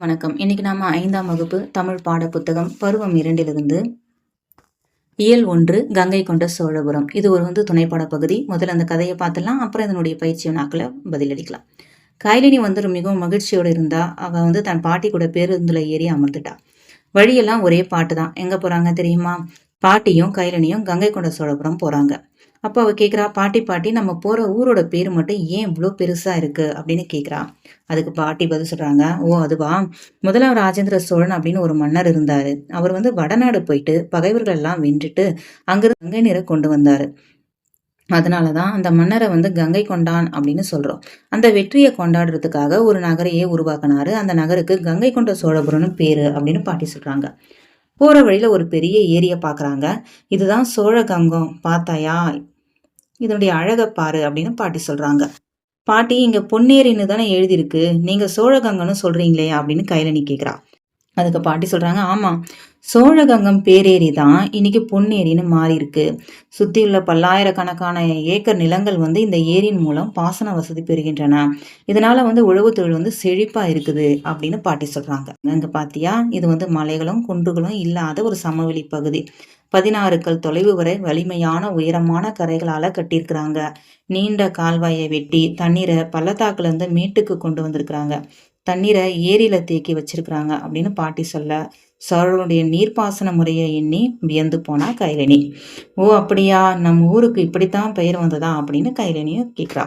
வணக்கம். இன்னைக்கு நாம ஐந்தாம் வகுப்பு தமிழ் பாட புத்தகம் பருவம் இரண்டிலிருந்து இயல் ஒன்று கங்கை கொண்ட சோழபுரம். இது ஒரு வந்து துணைப்பாட பகுதி. முதல்ல அந்த கதையை பார்த்துலாம் அப்புறம் இதனுடைய பயிற்சி நாக்கில் பதிலளிக்கலாம். கைலினி வந்து ஒரு மிகவும் மகிழ்ச்சியோடு இருந்தா அவ வந்து தன் பாட்டி கூட பேருந்துல ஏறி அமர்ந்துட்டா. வழியெல்லாம் ஒரே பாட்டு தான் எங்க போறாங்க தெரியுமா? பாட்டியும் கைலனியும் கங்கை கொண்ட சோழபுரம் போறாங்க. அப்போ அவ கேட்குறா பாட்டி பாட்டி நம்ம போற ஊரோட பேர் மட்டும் ஏன் இவ்வளோ பெருசா இருக்கு? அப்படின்னு கேட்குறா அதுக்கு பாட்டி பதில் சொல்றாங்க ஓ அதுவா? முதலாம் ராஜேந்திர சோழன் அப்படின்னு ஒரு மன்னர் இருந்தாரு. அவர் வந்து வடநாடு போயிட்டு பகைவர்கள் எல்லாம் வென்றுட்டு அங்கிருந்து கங்கை நீரை கொண்டு வந்தாரு. அதனாலதான் அந்த மன்னரை வந்து கங்கை கொண்டான் அப்படின்னு சொல்றோம். அந்த வெற்றியை கொண்டாடுறதுக்காக ஒரு நகரையே உருவாக்குனாரு. அந்த நகருக்கு கங்கை கொண்ட சோழபுரம்னு பேரு அப்படின்னு பாட்டி சொல்றாங்க. போற வழியில ஒரு பெரிய ஏரியை பாக்குறாங்க. இதுதான் சோழகங்கம் பார்த்தாயா இதனுடைய அழகை பாரு அப்படின்னு பாட்டி சொல்றாங்க. பாட்டி இங்க பொன்னேரின்னு தானே எழுதியிருக்கு. நீங்க சோழகங்கன்னு சொல்கிறீங்களே அப்படின்னு கைலனி கேக்குறா. அதுக்கு பாட்டி சொல்றாங்க ஆமா சோழகங்கம் பேரேரி தான் இன்னைக்கு பொன்னேரின்னு மாறி இருக்கு சுத்தி உள்ள பல்லாயிரக்கணக்கான ஏக்கர் நிலங்கள் வந்து இந்த ஏரியின் மூலம் பாசன வசதி பெறுகின்றன. இதனால வந்து உழவு தொழில் வந்து செழிப்பா இருக்குது அப்படின்னு பாட்டி சொல்றாங்க. அங்க பாத்தியா இது வந்து மலைகளும் குன்றுகளும் இல்லாத ஒரு சமவெளி பகுதி. பதினாறு கல் தொலைவு வரை வலிமையான உயரமான கரைகளால கட்டியிருக்கிறாங்க. நீண்ட கால்வாயை வெட்டி தண்ணீரை பள்ளத்தாக்குல இருந்து மீட்டுக்கு கொண்டு வந்திருக்கிறாங்க. தண்ணீரை ஏரியில தேக்கி வச்சிருக்கிறாங்க அப்படின்னு பாட்டி சொல்ல சோழனுடைய நீர்ப்பாசன முறையை எண்ணி வியந்து போனா கைலனி ஓ அப்படியா? நம்ம ஊருக்கு இப்படித்தான் பெயர் வந்ததா? அப்படின்னு கைலனியும் கேட்குறா.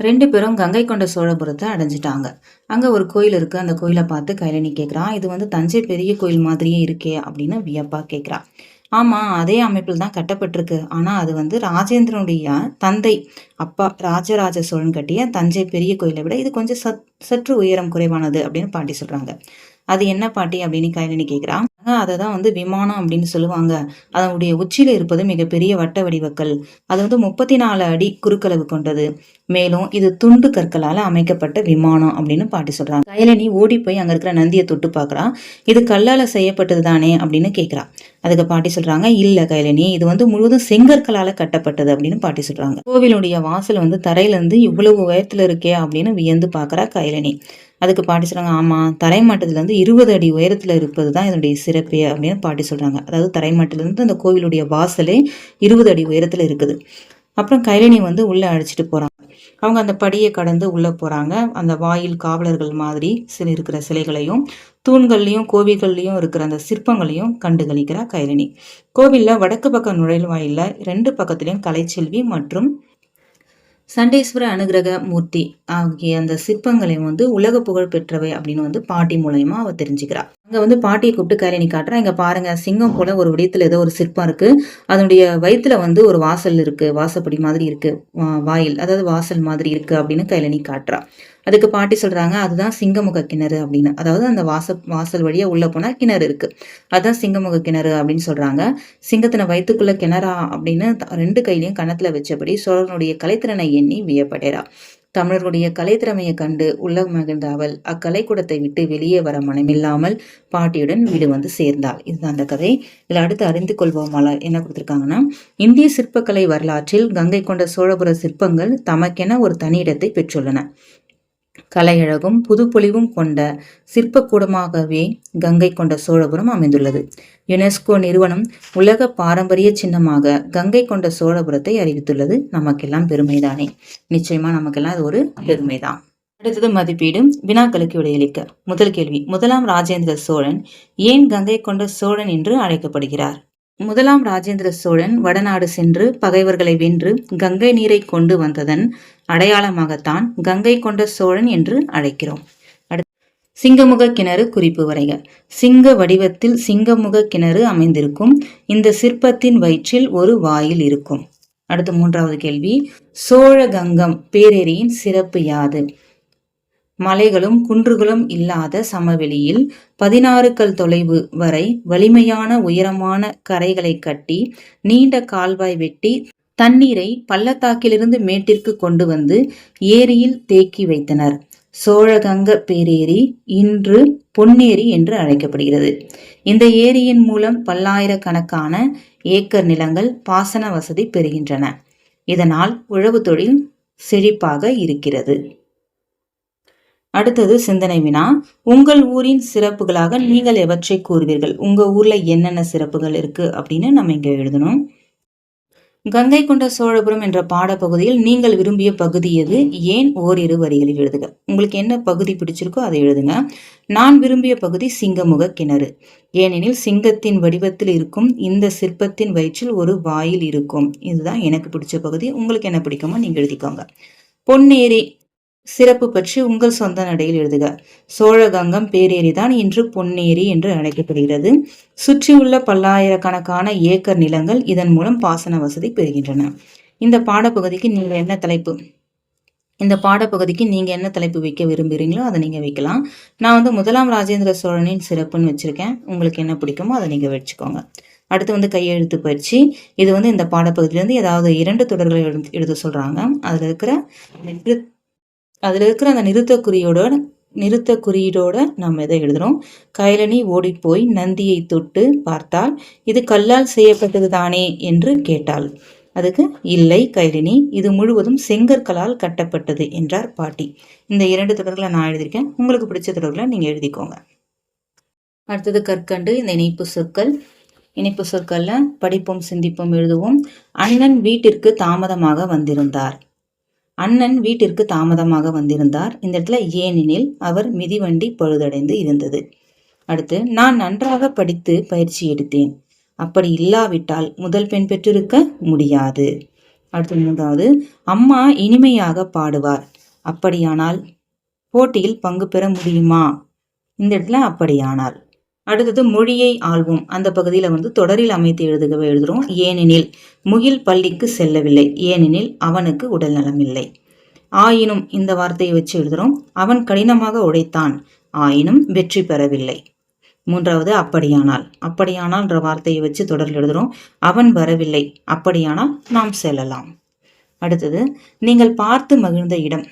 ரெண்டு பேரும் கங்கை கொண்ட சோழபுரத்தை அடைஞ்சிட்டாங்க. அங்கே ஒரு கோயில் இருக்கு. அந்த கோயிலை பார்த்து கைலனி கேட்குறான் இது வந்து தஞ்சை பெரிய கோயில் மாதிரியே இருக்கே அப்படின்னு வியப்பா கேட்குறா. ஆமாம் அதே அமைப்பில் தான் கட்டப்பட்டிருக்கு. ஆனால் அது வந்து ராஜேந்திரனுடைய தந்தை அப்பா ராஜராஜ சோழன் கட்டிய தஞ்சை பெரிய கோயிலை விட இது கொஞ்சம் சத் சற்று உயரம் குறைவானது அப்படின்னு பாட்டி சொல்கிறாங்க அது என்ன பாட்டி அப்படின்னு கைலினி கேட்குறா அதை தான் வந்து விமானம் அப்படின்னு சொல்லுவாங்க. அதனுடைய உச்சியில் இருப்பது மிகப்பெரிய வட்ட வடிவக்கல். அது வந்து முப்பத்தி நாலு அடி குறுக்களவு கொண்டது. மேலும் இது துண்டு கற்களால அமைக்கப்பட்ட விமானம் அப்படின்னு பாட்டி சொல்றாங்க. கைலனி ஓடி போய் அங்க இருக்கிற நந்தியை தொட்டு பார்க்குறா. இது கல்லால செய்யப்பட்டது தானே அப்படின்னு கேட்குறா அதுக்கு பாட்டி சொல்றாங்க இல்ல கைலனி இது வந்து முழுவதும் செங்கற்களால கட்டப்பட்டது அப்படின்னு பாட்டி சொல்றாங்க. கோவிலுடைய வாசல் வந்து தரையில இருந்து இவ்வளவு உயரத்துல இருக்கே அப்படின்னு வியந்து பாக்குறா கைலனி அதுக்கு பாட்டி சொல்றாங்க ஆமா தரைமட்டத்துல இருந்து இருபது அடி உயரத்துல இருப்பது தான் இதனுடைய சிறப்பு அப்படின்னு பாட்டி சொல்றாங்க. அதாவது தரைமட்டிலிருந்து அந்த கோவிலுடைய வாசலே இருபது அடி உயரத்துல இருக்குது. அப்புறம் கைரணி வந்து உள்ளே அழைச்சிட்டு போறாங்க. அவங்க அந்த படியை கடந்து உள்ளே போறாங்க. அந்த வாயில் காவலர்கள் மாதிரி சில இருக்கிற சிலைகளையும் தூண்கள்லையும் கோவில்கள்லையும் இருக்கிற அந்த சிற்பங்களையும் கண்டுகளிக்கிறா கைரணி கோவிலில் கோவில்ல வடக்கு பக்க நுழைவாயில ரெண்டு பக்கத்துலயும் கலைச்செல்வி மற்றும் சண்டேஸ்வர அனுகிரக மூர்த்தி ஆகிய அந்த சிற்பங்களையும் வந்து உலக புகழ் பெற்றவை அப்படின்னு வந்து பாட்டி மூலயமா அவ தெரிஞ்சுக்கிறாள் இங்கே வந்து பாட்டியை கூப்பிட்டு கைலனி காட்டுறா. இங்கே பாருங்கள் சிங்கம் போல் ஒரு விடயத்தில் ஏதோ ஒரு சிற்பம் இருக்குது அதனுடைய வயிற்றில் வந்து ஒரு வாசல் இருக்குது வாசப்படி மாதிரி இருக்குது வாயில் அதாவது வாசல் மாதிரி இருக்கு அப்படின்னு கைலனி காட்டுறா. அதுக்கு பாட்டி சொல்கிறாங்க அதுதான் சிங்கமுக கிணறு அப்படின்னு. அதாவது அந்த வாச வாசல் வழியாக உள்ளே போனால் கிணறு இருக்குது அதுதான் சிங்கமுக கிணறு அப்படின்னு சொல்கிறாங்க சிங்கத்தின வயிற்றுக்குள்ளே கிணறா அப்படின்னு ரெண்டு கையிலையும் கணத்தில் வச்சபடி சோழனுடைய கலைத்திறனை எண்ணி வியப்படைறா. தமிழர்களுடைய கலைத்திறமையை கண்டு உள்ள மகிழ்ந்த அவள் அக்கலைக்கூடத்தை விட்டு வெளியே வர மனமில்லாமல் பாட்டியுடன் வீடு வந்து சேர்ந்தாள். இதுதான் அந்த கதை. இதில் அடுத்து அறிந்து கொள்வோம் மலர். என்ன கொடுத்துருக்காங்கன்னா இந்திய சிற்பக்கலை வரலாற்றில் கங்கை கொண்ட சோழபுர சிற்பங்கள் தமக்கென ஒரு தனி இடத்தை பெற்றுள்ளன. கலையழகும் புதுப்பொலிவும் கொண்ட சிற்பக்கூடமாகவே கங்கை கொண்ட சோழபுரம் அமைந்துள்ளது. யுனெஸ்கோ நிறுவனம் உலக பாரம்பரிய சின்னமாக கங்கை கொண்ட சோழபுரத்தை அறிவித்துள்ளது. நமக்கெல்லாம் பெருமைதானே. நிச்சயமா நமக்கெல்லாம் அது ஒரு பெருமைதான். அடுத்தது மதிப்பீடு வினாக்களுக்கு விடையளிக்க. முதல் கேள்வி. முதலாம் ராஜேந்திர சோழன் ஏன் கங்கை கொண்ட சோழன் என்று அழைக்கப்படுகிறார்? முதலாம் ராஜேந்திர சோழன் வடநாடு சென்று பகைவர்களை வென்று கங்கை நீரை கொண்டு வந்ததன் அடையாளமாகத்தான் கங்கை கொண்ட சோழன் என்று அழைக்கிறோம். சிங்கமுக கிணறு குறிப்பு வரைக. சிங்க வடிவத்தில் சிங்கமுக கிணறு அமைந்திருக்கும். இந்த சிற்பத்தின் வயிற்றில் ஒரு வாயில் இருக்கும். அடுத்த மூன்றாவது கேள்வி. சோழ கங்கம் பேரேரியின் சிறப்பு யாது? மலைகளும் குன்றுகளும் இல்லாத சமவெளியில் பதினாறு கல் தொலைவு வரை வலிமையான உயரமான கரைகளை கட்டி நீண்ட கால்வாய் வெட்டி தண்ணீரை பள்ளத்தாக்கிலிருந்து மேட்டிற்கு கொண்டு வந்து ஏரியில் தேக்கி வைத்தனர். சோழகங்க பேரேரி இன்று பொன்னேரி என்று அழைக்கப்படுகிறது. இந்த ஏரியின் மூலம் பல்லாயிரக்கணக்கான ஏக்கர் நிலங்கள் பாசன வசதி பெறுகின்றன. இதனால் உழவு தொழில் செழிப்பாக இருக்கிறது. அடுத்தது சிந்தனை வினா. உங்கள் ஊரின் சிறப்புகளாக நீங்கள் எவற்றை கூறுவீர்கள்? உங்க ஊர்ல என்னென்ன சிறப்புகள் இருக்கு? அப்படின்னு நம்ம இங்க எழுதணும். கங்கை கொண்ட சோழபுரம் என்ற பாடப்பகுதியில் நீங்கள் விரும்பிய பகுதி எது? ஏன் ஓரிரு வரிகளில் எழுதுக. உங்களுக்கு என்ன பகுதி பிடிச்சிருக்கோ அதை எழுதுங்க. நான் விரும்பிய பகுதி சிங்கமுக கிணறு. ஏனெனில் சிங்கத்தின் வடிவத்தில் இருக்கும் இந்த சிற்பத்தின் வயிற்றில் ஒரு வாயில் இருக்கும். இதுதான் எனக்கு பிடிச்ச பகுதி. உங்களுக்கு என்ன பிடிக்குமோ நீங்க எழுதிக்கோங்க. பொன்னேரி சிறப்பு பற்றி உங்கள் சொந்த நடையில் எழுதுக. சோழகங்கம் பேரேரிதான் இன்று பொன்னேரி என்று அழைக்கப்படுகிறது. சுற்றியுள்ள பல்லாயிரக்கணக்கான ஏக்கர் நிலங்கள் இதன் மூலம் பாசன வசதி பெறுகின்றன. இந்த பாடப்பகுதிக்கு நீங்கள் என்ன தலைப்பு? இந்த பாடப்பகுதிக்கு நீங்கள் என்ன தலைப்பு வைக்க விரும்புகிறீங்களோ அதை நீங்கள் வைக்கலாம். நான் வந்து முதலாம் ராஜேந்திர சோழனின் சிறப்புன்னு வச்சுருக்கேன். உங்களுக்கு என்ன பிடிக்குமோ அதை நீங்கள் வச்சுக்கோங்க. அடுத்து வந்து கையெழுத்து பயிற்சி. இது வந்து இந்த பாடப்பகுதியிலேருந்து ஏதாவது இரண்டு தொடர்களை எழுத எழுத சொல்கிறாங்க அதில் இருக்கிற அதில் இருக்கிற அந்த நிறுத்த குறியோட நிறுத்த குறியீடோட நம்ம இதை எழுதுறோம். கைலனி ஓடிப்போய் நந்தியை தொட்டு பார்த்தால் இது கல்லால் செய்யப்பட்டது தானே என்று கேட்டாள். அதுக்கு இல்லை கைலினி இது முழுவதும் செங்கற்களால் கட்டப்பட்டது என்றார் பாட்டி. இந்த இரண்டு தொடர்களை நான் எழுதியிருக்கேன். உங்களுக்கு பிடிச்ச தொடர்களை நீங்கள் எழுதிக்கோங்க. அடுத்தது கற்கண்டு இந்த இணைப்பு சொற்கள். இணைப்பு சொற்களில் படிப்போம் சிந்திப்போம் எழுதுவோம். அண்ணன் வீட்டிற்கு தாமதமாக வந்திருந்தார். அண்ணன் வீட்டிற்கு தாமதமாக வந்திருந்தார். இந்த இடத்துல ஏனெனில் அவர் மிதிவண்டி பழுதடைந்து இருந்தது. அடுத்து நான் நன்றாக படித்து பயிற்சி எடுத்தேன். அப்படி இல்லாவிட்டால் முதல் பெண் பெற்றிருக்க முடியாது. அடுத்து மூன்றாவது அம்மா இனிமையாக பாடுவார். அப்படியானால் போட்டியில் பங்கு பெற முடியுமா? இந்த இடத்துல அப்படியானால். அடுத்தது மொழியை ஆள்வோம். அந்த பகுதியில் வந்து தொடரில் அமைத்து எழுதுகவே எழுதுகிறோம் ஏனெனில் முகில் பள்ளிக்கு செல்லவில்லை. ஏனெனில் அவனுக்கு உடல் நலமில்லை ஆயினும் இந்த வார்த்தையை வச்சு எழுதுகிறோம் அவன் கடினமாக உழைத்தான் ஆயினும் வெற்றி பெறவில்லை. மூன்றாவது அப்படியானால். அப்படியானால்ன்ற வார்த்தையை வச்சு தொடரில் எழுதுகிறோம் அவன் வரவில்லை. அப்படியானால் நாம் செல்லலாம். அடுத்தது நீங்கள் பார்த்து மகிழ்ந்த இடம்.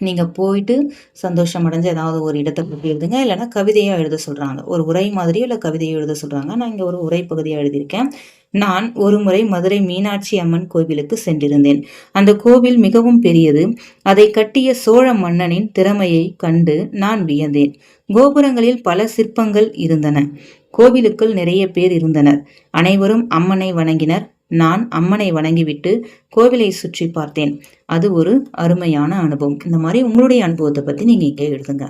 நீங்கள் போயிட்டு சந்தோஷம் அடைஞ்சு ஏதாவது ஒரு இடத்தை பற்றி எழுதுங்க. இல்லைன்னா கவிதையாக எழுத சொல்கிறாங்க ஒரு உரை மாதிரியோ இல்லை கவிதையை எழுத சொல்கிறாங்க நான் இங்கே ஒரு உரை பகுதியாக எழுதியிருக்கேன். நான் ஒரு முறை மதுரை மீனாட்சி அம்மன் கோவிலுக்கு சென்றிருந்தேன். அந்த கோவில் மிகவும் பெரியது. அதை கட்டிய சோழ மன்னனின் திறமையை கண்டு நான் வியந்தேன். கோபுரங்களில் பல சிற்பங்கள் இருந்தன. கோவிலுக்குள் நிறைய பேர் இருந்தனர். அனைவரும் அம்மனை வணங்கினர். நான் அம்மனை வணங்கிவிட்டு கோவிலை சுற்றி பார்த்தேன். அது ஒரு அருமையான அனுபவம். இந்த மாதிரி உங்களுடைய அனுபவத்தை பற்றி நீங்கள் இங்கே எழுதுங்க.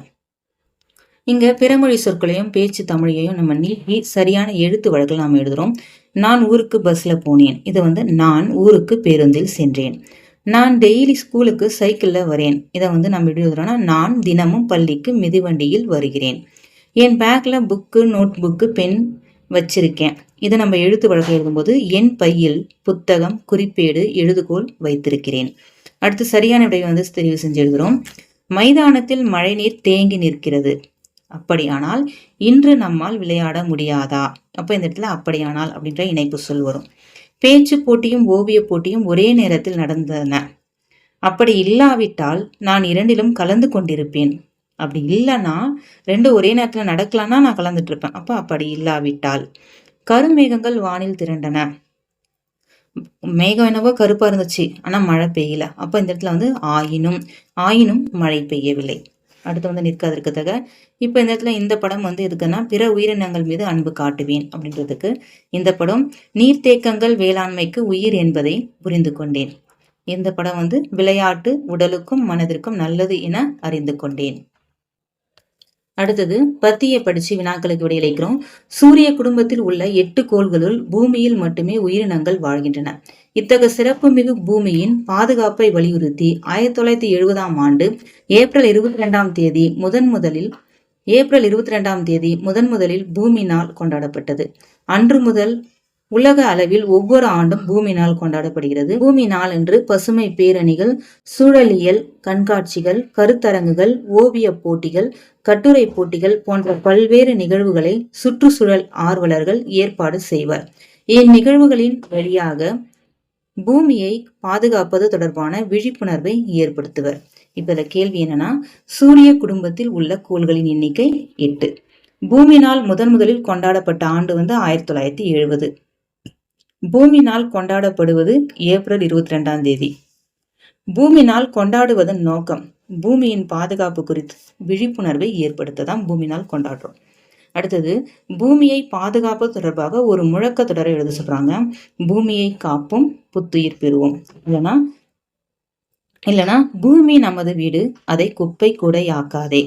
இங்கே பிறமொழி சொற்களையும் பேச்சு தமிழையும் நம்ம நீக்கி சரியான எழுத்து வழக்கில் நாம் எழுதுகிறோம் நான் ஊருக்கு பஸ்ஸில் போனேன். இதை வந்து நான் ஊருக்கு பேருந்தில் சென்றேன். நான் டெய்லி ஸ்கூலுக்கு சைக்கிளில் வரேன். இதை வந்து நம்ம எப்படி எழுதுறோம்னா நான் தினமும் பள்ளிக்கு மிதிவண்டியில் வருகிறேன். என் பேக்கில் புக்கு நோட் புக்கு பென் வச்சிருக்கேன். இதை நம்ம எழுத்து வழக்கு எழுதும்போது என் பையில் புத்தகம் குறிப்பேடு எழுதுகோல் வைத்திருக்கிறேன். அடுத்து சரியான விடையை வந்து தெரிவு செஞ்சு எழுதுகிறோம் மைதானத்தில் மழைநீர் தேங்கி நிற்கிறது. அப்படியானால் இன்று நம்மால் விளையாட முடியாதா? அப்போ இந்த இடத்துல அப்படியானால் அப்படின்ற இணைப்பு சொல் வரும். பேச்சு போட்டியும் ஓவிய போட்டியும் ஒரே நேரத்தில் நடந்தன. அப்படி இல்லாவிட்டால் நான் இரண்டிலும் கலந்து கொண்டிருப்பேன். அப்படி இல்லைன்னா ரெண்டு ஒரே நேரத்தில் நடக்கலான்னா நான் கலந்துட்டு இருப்பேன் அப்போ அப்படி இல்லாவிட்டால் கருமேகங்கள் வானில் திரண்டன. மேகம் என்னவோ கருப்பாக இருந்துச்சு. ஆனால் மழை பெய்யல. அப்போ இந்த இடத்துல வந்து ஆயினும் ஆயினும் மழை பெய்யவில்லை. அடுத்து வந்து நிற்காதிருக்கத்தக்க. இப்போ இந்த இடத்துல இந்த படம் வந்து எதுக்குன்னா பிற உயிரினங்கள் மீது அன்பு காட்டுவேன் அப்படின்றதுக்கு இந்த படம் நீர்த்தேக்கங்கள் வேளாண்மைக்கு உயிர் என்பதை புரிந்து கொண்டேன். இந்த படம் வந்து விளையாட்டு உடலுக்கும் மனதிற்கும் நல்லது என அறிந்து கொண்டேன். அடுத்தது பத்தியை படிச்சு வினாக்களுக்கு விடையளிக்கிறோம். சூரிய குடும்பத்தில் உள்ள எட்டு கோள்களுள் பூமியில் மட்டுமே உயிரினங்கள் வாழ்கின்றன. இத்தகைய சிறப்புமிகு பூமியின் பாதுகாப்பை வலியுறுத்தி ஆயிரத்தி தொள்ளாயிரத்தி எழுபதாம் ஆண்டு ஏப்ரல் இருபத்தி ரெண்டாம் தேதி முதன் முதலில் ஏப்ரல் இருபத்தி ரெண்டாம் தேதி முதன் முதலில் பூமி நாள் கொண்டாடப்பட்டது. அன்று முதல் உலக அளவில் ஒவ்வொரு ஆண்டும் பூமி நாள் கொண்டாடப்படுகிறது. பூமி நாள் என்று பசுமை பேரணிகள் சூழலியல் கண்காட்சிகள் கருத்தரங்குகள் ஓவிய போட்டிகள் கட்டுரை போட்டிகள் போன்ற பல்வேறு நிகழ்வுகளை சுற்றுச்சூழல் ஆர்வலர்கள் ஏற்பாடு செய்வர். இந்நிகழ்வுகளின் வழியாக பூமியை பாதுகாப்பது தொடர்பான விழிப்புணர்வை ஏற்படுத்துவர். இப்ப கேள்வி என்னன்னா சூரிய குடும்பத்தில் உள்ள கோள்களின் எண்ணிக்கை எட்டு. பூமி நாள் முதன் முதலில் கொண்டாடப்பட்ட ஆண்டு வந்து ஆயிரத்தி தொள்ளாயிரத்தி எழுபது. பூமி நாள் கொண்டாடப்படுவது ஏப்ரல் இருபத்தி ரெண்டாம் தேதி. பூமி நாள் கொண்டாடுவதன் நோக்கம் பூமியின் பாதுகாப்பு குறித்து விழிப்புணர்வை ஏற்படுத்த தான் பூமி நாள் கொண்டாடுறோம். அடுத்தது பூமியை பாதுகாப்பு தொடர்பாக ஒரு முழக்க தொடரை எழுத சொல்றாங்க. பூமியை காப்போம் புத்துயிர் பெறுவோம். இல்லைன்னா இல்லைன்னா பூமி நமது வீடு அதை குப்பை கூடையாக்காதே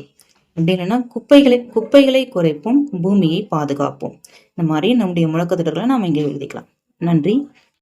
அப்படி இல்லைன்னா குப்பைகளை குப்பைகளை குறைப்போம் பூமியை பாதுகாப்போம். இந்த மாதிரி நம்முடைய முழக்க தொடர்களை நாம் இங்கே எழுதிக்கலாம். நன்றி.